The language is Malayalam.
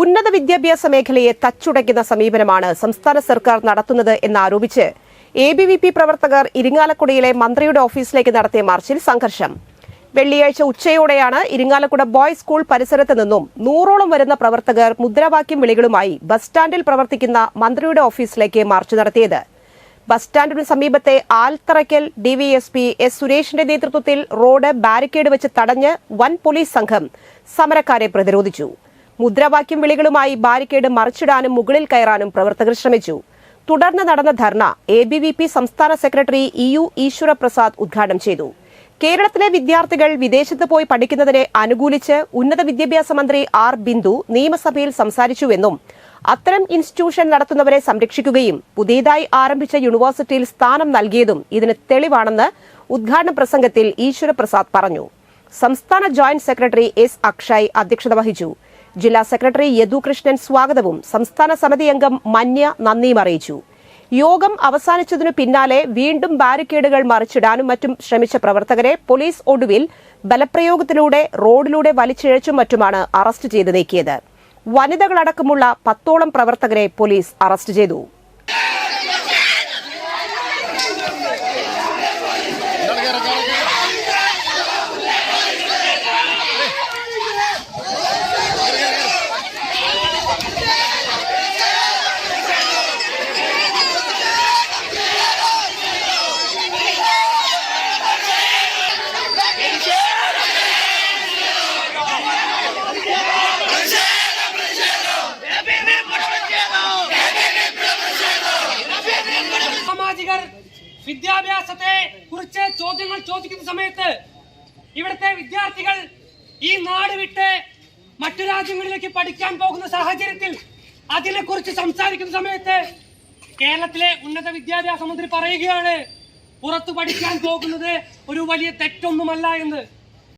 ഉന്നത വിദ്യാഭ്യാസ മേഖലയെ തച്ചുടയ്ക്കുന്ന സമീപനമാണ് സംസ്ഥാന സർക്കാർ നടത്തുന്നത് എന്നാരോപിച്ച് എ ബി വി പി പ്രവർത്തകർ ഇരിങ്ങാലക്കുടയിലെ മന്ത്രിയുടെ ഓഫീസിലേക്ക് നടത്തിയ മാർച്ചിൽ സംഘർഷം. വെള്ളിയാഴ്ച ഉച്ചയോടെയാണ് ഇരിങ്ങാലക്കുട ബോയ്സ് സ്കൂൾ പരിസരത്ത് നിന്നും നൂറോളം വരുന്ന പ്രവർത്തകർ മുദ്രാവാക്യം വിളികളുമായി ബസ് സ്റ്റാൻഡിൽ പ്രവർത്തിക്കുന്ന മന്ത്രിയുടെ ഓഫീസിലേക്ക് മാർച്ച് നടത്തിയത്. ബസ് സ്റ്റാൻഡിന് സമീപത്തെ ആൽത്തറയ്ക്കൽ ഡിവിഎസ്പി എസ് സുരേഷിന്റെ നേതൃത്വത്തിൽ റോഡ് ബാരിക്കേഡ് വെച്ച് തടഞ്ഞ് വൻ പോലീസ് സംഘം സമരക്കാരെ പ്രതിരോധിച്ചു. മുദ്രാവാക്യം വിളികളുമായി ബാരിക്കേഡ് മറിച്ചിടാനും മുകളിൽ കയറാനും പ്രവർത്തകർ ശ്രമിച്ചു. തുടർന്ന് നടന്ന dharna A B V P സംസ്ഥാന സെക്രട്ടറി ഇ യു ഈശ്വരപ്രസാദ് ഉദ്ഘാടനം ചെയ്തു. കേരളത്തിലെ വിദ്യാർത്ഥികൾ വിദേശത്ത് പോയി പഠിക്കുന്നതിനെ അനുകൂലിച്ച് ഉന്നത വിദ്യാഭ്യാസ മന്ത്രി ആർ ബിന്ദു നിയമസഭയിൽ സംസാരിച്ചുവെന്നും അത്തരം ഇൻസ്റ്റിറ്റ്യൂഷൻ നടത്തുന്നവരെ സംരക്ഷിക്കുകയും പുതിയതായി ആരംഭിച്ച യൂണിവേഴ്സിറ്റിയിൽ സ്ഥാനം നൽകിയതും ഇതിന് തെളിവാണെന്ന് ഉദ്ഘാടന പ്രസംഗത്തിൽ ഈശ്വരപ്രസാദ് പറഞ്ഞു. സംസ്ഥാന ജോയിന്റ് സെക്രട്ടറി എസ് അക്ഷയ് അധ്യക്ഷത വഹിച്ചു. ജില്ലാ സെക്രട്ടറി യദുകൃഷ്ണൻ സ്വാഗതവും സംസ്ഥാന സമിതി അംഗം മന്യ നന്ദിയും അറിയിച്ചു. യോഗം അവസാനിച്ചതിനു പിന്നാലെ വീണ്ടും ബാരിക്കേഡുകൾ മറിച്ചിടാനും മറ്റും ശ്രമിച്ച പ്രവർത്തകരെ പോലീസ് ഒടുവിൽ ബലപ്രയോഗത്തിലൂടെ റോഡിലൂടെ വലിച്ചിഴച്ചും മറ്റുമാണ് അറസ്റ്റ് ചെയ്ത് നീക്കിയത്. വനിതകളടക്കമുള്ള പത്തോളം പ്രവർത്തകരെ പോലീസ് അറസ്റ്റ് ചെയ്തു. സാമാജികർ വിദ്യാഭ്യാസത്തെ കുറിച്ച് ചോദ്യങ്ങൾ ചോദിക്കുന്ന സമയത്ത് ഇവിടുത്തെ വിദ്യാർത്ഥികൾ ഈ നാട് വിട്ട് മറ്റു രാജ്യങ്ങളിലേക്ക് പഠിക്കാൻ പോകുന്ന സാഹചര്യത്തിൽ അതിനെ കുറിച്ച് സംസാരിക്കുന്ന സമയത്ത് കേരളത്തിലെ ഉന്നത വിദ്യാഭ്യാസ മന്ത്രി പറയുകയാണ് പുറത്തു പഠിക്കാൻ പോകുന്നത് ഒരു വലിയ തെറ്റൊന്നുമല്ല എന്ന്.